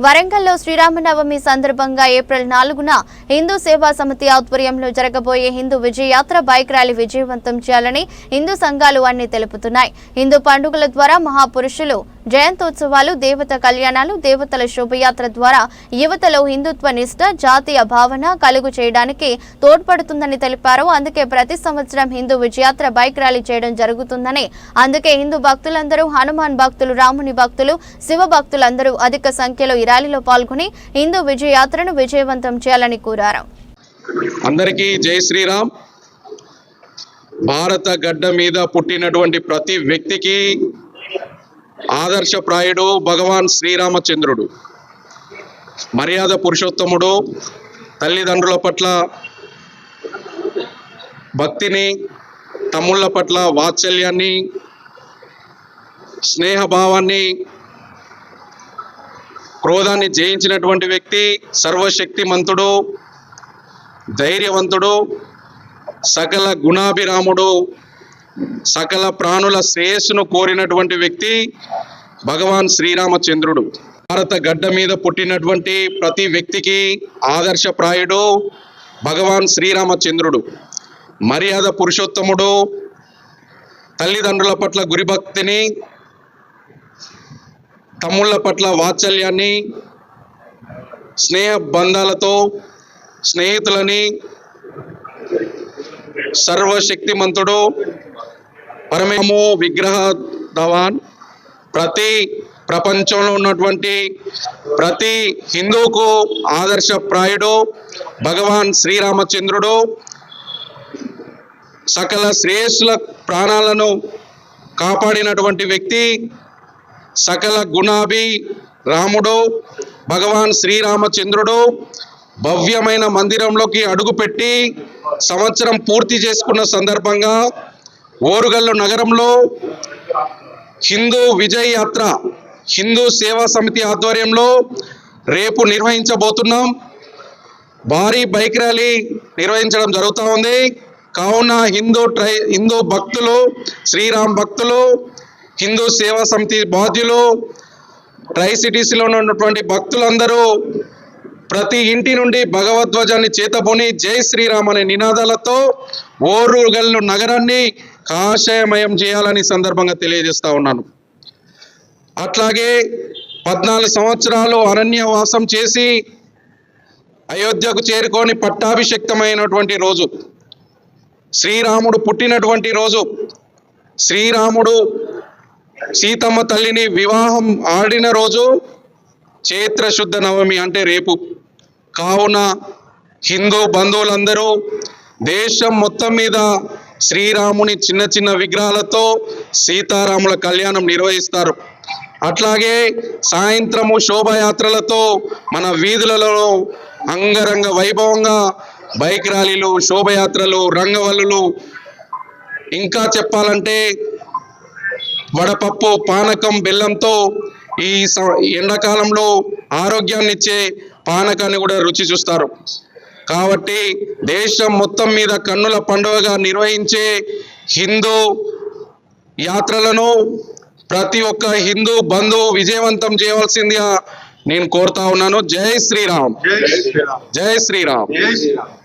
వరంగల్లో శ్రీరామనవమి సందర్భంగా ఏప్రిల్ నాలుగున హిందూ సేవా సమితి ఆధ్వర్యంలో జరగబోయే హిందూ విజయయాత్ర బైక్ ర్యాలీ విజయవంతం చేయాలని హిందూ సంఘాలు అన్ని తెలుపుతున్నాయి. హిందూ పండుగల ద్వారా మహాపురుషులు జయంతోత్సవాలు దేవత కళ్యాణాలు దేవతల శోభయాత్ర ద్వారా యువతలో హిందుత్వ నిష్ఠ జాతీయ భావన కలుగు చేయడానికి తోడ్పడుతుందని తెలిపారు. అందుకే ప్రతి సంవత్సరం హిందూ విజయాత్ర బైక్ ర్యాలీ చేయడం జరుగుతుందని అందుకే హిందూ భక్తులందరూ హనుమాన్ భక్తులు రాముని భక్తులు శివ భక్తులందరూ అధిక సంఖ్యలో ఈ ర్యాలీలో పాల్గొని హిందూ విజయయాత్రను విజయవంతం చేయాలని కోరారు. అందరికీ జై శ్రీరామ్. భారత గడ్డ మీద పుట్టినటువంటి ప్రతి వ్యక్తికి ఆదర్శప్రాయుడు భగవాన్ శ్రీరామచంద్రుడు. మర్యాద పురుషోత్తముడు తల్లిదండ్రుల పట్ల భక్తిని తమ్ముళ్ళ పట్ల వాత్సల్యాన్ని స్నేహభావాన్ని క్రోధాన్ని జయించినటువంటి వ్యక్తి సర్వశక్తిమంతుడు ధైర్యవంతుడు సకల గుణాభిరాముడు సకల ప్రాణుల శ్రేయస్సును కోరినటువంటి వ్యక్తి భగవాన్ శ్రీరామచంద్రుడు. భారత గడ్డ మీద పుట్టినటువంటి ప్రతి వ్యక్తికి ఆదర్శప్రాయుడు భగవాన్ శ్రీరామచంద్రుడు. మర్యాద పురుషోత్తముడు తల్లిదండ్రుల పట్ల గురిభక్తిని తమ్ముళ్ళ పట్ల వాత్సల్యాన్ని స్నేహ బంధాలతో స్నేహితులని సర్వశక్తిమంతుడు పరమేమో విగ్రహ ధవాన్ ప్రతి ప్రపంచంలో ఉన్నటువంటి ప్రతి హిందూకు ఆదర్శప్రాయుడు భగవాన్ శ్రీరామచంద్రుడు. సకల శ్రేయస్సుల ప్రాణాలను కాపాడినటువంటి వ్యక్తి సకల గుణాభి రాముడు భగవాన్ శ్రీరామచంద్రుడు. భవ్యమైన మందిరంలోకి అడుగుపెట్టి సంవత్సరం పూర్తి చేసుకున్న సందర్భంగా ఓరుగల్లు నగరంలో హిందూ విజయ్ యాత్ర హిందూ సేవా సమితి ఆధ్వర్యంలో రేపు నిర్వహించబోతున్నాం. భారీ బైక్ ర్యాలీ నిర్వహించడం జరుగుతూ ఉంది. కావున హిందూ ట్రై హిందూ భక్తులు శ్రీరామ్ భక్తులు హిందూ సేవా సమితి బాధ్యులు ట్రై సిటీస్లో ఉన్నటువంటి భక్తులందరూ ప్రతి ఇంటి నుండి భగవద్ధ్వజాన్ని చేతబొని జై శ్రీరామ్ అనే నినాదాలతో ఓరుగల్లు నగరాన్ని కాషాయమయం చేయాలని సందర్భంగా తెలియజేస్తా ఉన్నాను. అట్లాగే పద్నాలుగు సంవత్సరాలు అరణ్యవాసం చేసి అయోధ్యకు చేరుకొని పట్టాభిషక్తమైనటువంటి రోజు శ్రీరాముడు పుట్టినటువంటి రోజు శ్రీరాముడు సీతమ్మ తల్లిని వివాహం ఆడిన రోజు చైత్ర శుద్ధ నవమి అంటే రేపు. కావున హిందూ బంధువులందరూ దేశం మొత్తం మీద శ్రీరాముని చిన్న చిన్న విగ్రహాలతో సీతారాముల కళ్యాణం నిర్వహిస్తారు. అట్లాగే సాయంత్రము శోభయాత్రలతో మన వీధులలో అంగరంగ వైభవంగా బైక్ ర్యాలీలు శోభయాత్రలు రంగవల్లులు. ఇంకా చెప్పాలంటే వడపప్పు పానకం బెల్లంతో ఈ స- ఎండాకాలంలో ఆరోగ్యాన్ని ఇచ్చే పానకాన్ని కూడా రుచి చూస్తారు. కాబట్టి దేశం మొత్తం మీద కన్నుల పండుగగా నిర్వహించే హిందూ యాత్రలను ప్రతి ఒక్క హిందూ బంధువు విజయవంతం చేయవలసిందిగా నేను కోరుతా ఉన్నాను. జై శ్రీరామ్. జై శ్రీరామ్.